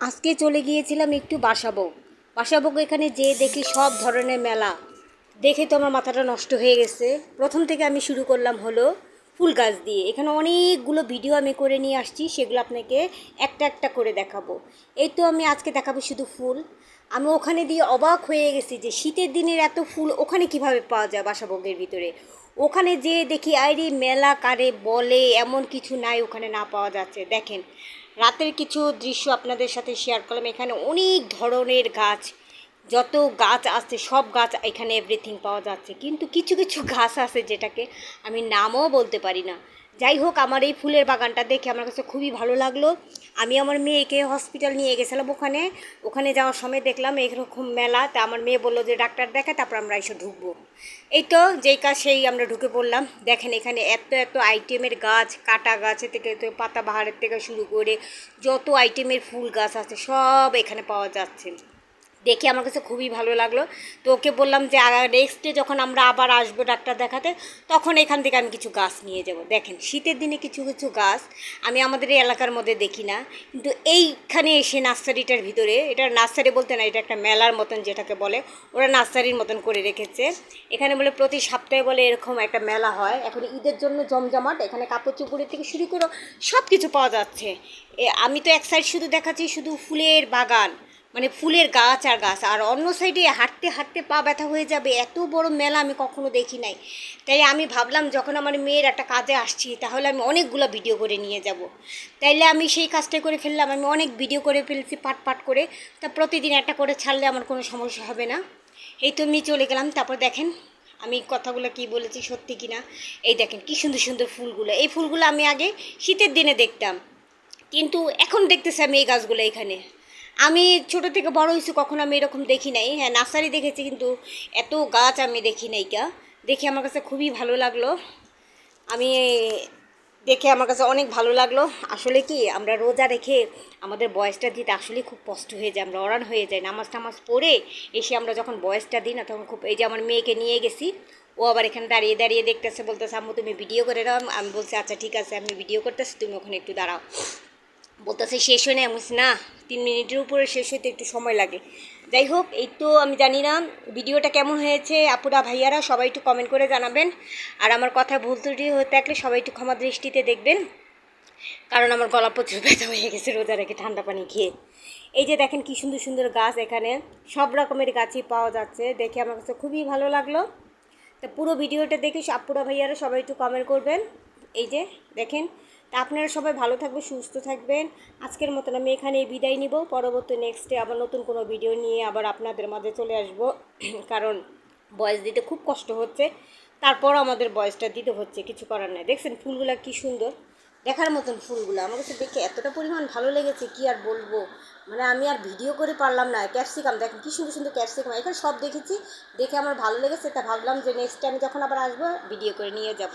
আজকে চলে গিয়েছিলাম একটু বাসাবক বাসাবক এখানে যেয়ে দেখি সব ধরনের মেলা। দেখে তো আমার মাথাটা নষ্ট হয়ে গেছে। প্রথম থেকে আমি শুরু করলাম হলো ফুল গাছ দিয়ে। এখানে অনেকগুলো ভিডিও আমি করে নিয়ে আসছি, সেগুলো আপনাকে একটা একটা করে দেখাবো। এই তো আমি আজকে দেখাবো শুধু ফুল। আমি ওখানে দিয়ে অবাক হয়ে গেছি যে শীতের দিনের এত ফুল ওখানে কীভাবে পাওয়া যায় বাসাবগের ভিতরে? ওখানে যে দেখি, আইরি, মেলা কারে বলে, এমন কিছু নাই ওখানে না পাওয়া যাচ্ছে। দেখেন রাতের কিছু দৃশ্য আপনাদের সাথে শেয়ার করলাম। এখানে অনেক ধরনের গাছ যত গাছ আছে, সব গাছ এখানে এভরিথিং পাওয়া যাচ্ছে। কিন্তু কিছু কিছু গাছ আছে যেটাকে আমি নামও বলতে পারি না। যাই হোক, আমার এই ফুলের বাগানটা দেখে আমার কাছে খুবই ভালো লাগল। আমি আমার মেয়েকে হসপিটাল নিয়ে গেছিলাম ওখানে। ওখানে যাওয়ার সময় দেখলাম এরকম মেলা। তা আমার মেয়ে বলল যে, ডাক্তার দেখে তারপর আমরা এসে ঢুকবো। এই তো যেই কাজ, সেই আমরা ঢুকে পড়লাম। দেখেন এখানে এত এত আইটেমের গাছ, কাটা গাছ থেকে তো পাতা বাহারের থেকে শুরু করে যত আইটেমের ফুল গাছ আছে, সব এখানে পাওয়া যাচ্ছে। দেখে আমার কাছে খুবই ভালো লাগল। তো ওকে বললাম যে নেক্সট যখন আমরা আবার আসব ডাক্তার দেখাতে, তখন এখান থেকে আমি কিছু গাছ নিয়ে যাব। দেখেন, শীতের দিনে কিছু কিছু গাছ আমি আমাদের এই এলাকার মধ্যে দেখি না। কিন্তু এইখানে এসে নার্সারিটার ভিতরে, এটা নার্সারি বলতে না, এটা একটা মেলার মতন যেটাকে বলে, ওরা নার্সারির মতন করে রেখেছে। এখানে বলে প্রতি সপ্তাহে বলে এরকম একটা মেলা হয়। এখন ঈদের জন্য জমজমাট, এখানে কাপড় চোপড়ের থেকে শুরু করে সব কিছু পাওয়া যাচ্ছে। আমি তো এক সাইড শুধু দেখাচ্ছি শুধু ফুলের বাগান। মানে ফুলের গাছ আর গাছ, আর অন্য সাইডে হাঁটতে হাঁটতে পা ব্যথা হয়ে যাবে, এত বড় মেলা আমি কখনো দেখি নাই। তাই আমি ভাবলাম, যখন আমার মেয়ের একটা কাজে আসছি, তাহলে আমি অনেকগুলো ভিডিও করে নিয়ে যাব। তাইলে আমি সেই কাজটাই করে ফেললাম, আমি অনেক ভিডিও করে ফেলছি, পাট পাট করে। তা প্রতিদিন একটা করে ছাড়লে আমার কোনো সমস্যা হবে না। এই তো আমি চলে গেলাম, তারপর দেখেন, আমি কথাগুলো কি বলেছি, সত্যি কি না এই দেখেন, কি সুন্দর সুন্দর ফুলগুলো। এই ফুলগুলো আমি আগে শীতের দিনে দেখতাম। কিন্তু এখন দেখতেছি আমি এই গাছগুলো এখানে। আমি ছোট থেকে বড় হয়েছি, কখনো আমি এরকম দেখি নাই। হ্যাঁ নার্সারি দেখেছি, কিন্তু এত গাছ আমি দেখি নাই কা দেখে আমার কাছে খুবই ভালো লাগল। আমি দেখে আমার কাছে অনেক ভালো লাগল। আসলে কি, আমরা রোজা রেখে আমাদের বয়সটা দিতে আসলে খুব কষ্ট হয়ে যায়, আমরা অরান হয়ে যায় নামাজ টামাজ পড়ে এসে আমরা যখন বয়সটা দিই না, তখন খুব, এই যে আমার মেয়েকে নিয়ে গেছি, ও আবার এখানে দাঁড়িয়ে দাঁড়িয়ে দেখতেছে, বলতেছে, আম্মু, তুমি ভিডিও করে দাও। আমি বলছি আচ্ছা ঠিক আছে, আমি ভিডিও করতেছি, তুমি ওখানে একটু দাঁড়াও। বলতেছে শেষ হয় না আমি না, তিন মিনিটের উপরে শেষ হইতে একটু সময় লাগে। যাই হোক, এই তো আমি জানি না ভিডিওটা কেমন হয়েছে। আপুরা, ভাইয়ারা, সবাই একটু কমেন্ট করে জানাবেন। আর আমার কথা ভুল ত্রুটি হয়ে থাকলে সবাই একটু ক্ষমা দৃষ্টিতে দেখবেন। কারণ আমার গলা প্রচুর ব্যথা হয়ে গেছে রোজা রেখে ঠান্ডা পানি খেয়ে। এই যে দেখেন কি সুন্দর সুন্দর গাছ এখানে। সব রকমের গাছই পাওয়া যাচ্ছে। দেখে আমার কাছে খুবই ভালো লাগল। তা পুরো ভিডিওটা দেখে আপুরা, ভাইয়ারা সবাই একটু কমেন্ট করবেন। এই যে দেখেন তা আপনারা সবাই ভালো থাকবেন, সুস্থ থাকবেন। আজকের মতন আমি এখানে বিদায় নিব। পরবর্তী নেক্সটে আবার নতুন কোনো ভিডিও নিয়ে আবার আপনাদের মাঝে চলে আসব। কারণ বয়স দিতে খুব কষ্ট হচ্ছে। তারপর আমাদের বয়সটা দিতে হচ্ছে, কিছু করার নাই। দেখছেন ফুলগুলো কি সুন্দর? দেখার মতন ফুলগুলো। আমার কাছে দেখে এতটা পরিমাণ ভালো লেগেছে, কি আর বলব? মানে আমি আর ভিডিও করে পারলাম না। ক্যাপসিকাম দেখেন কি সুন্দর সুন্দর ক্যাপসিকাম এখানে সব দেখেছি। দেখে আমার ভালো লেগেছে, তা ভাবলাম যে নেক্সট টাইম যখন আবার আসব ভিডিও করে নিয়ে যাব।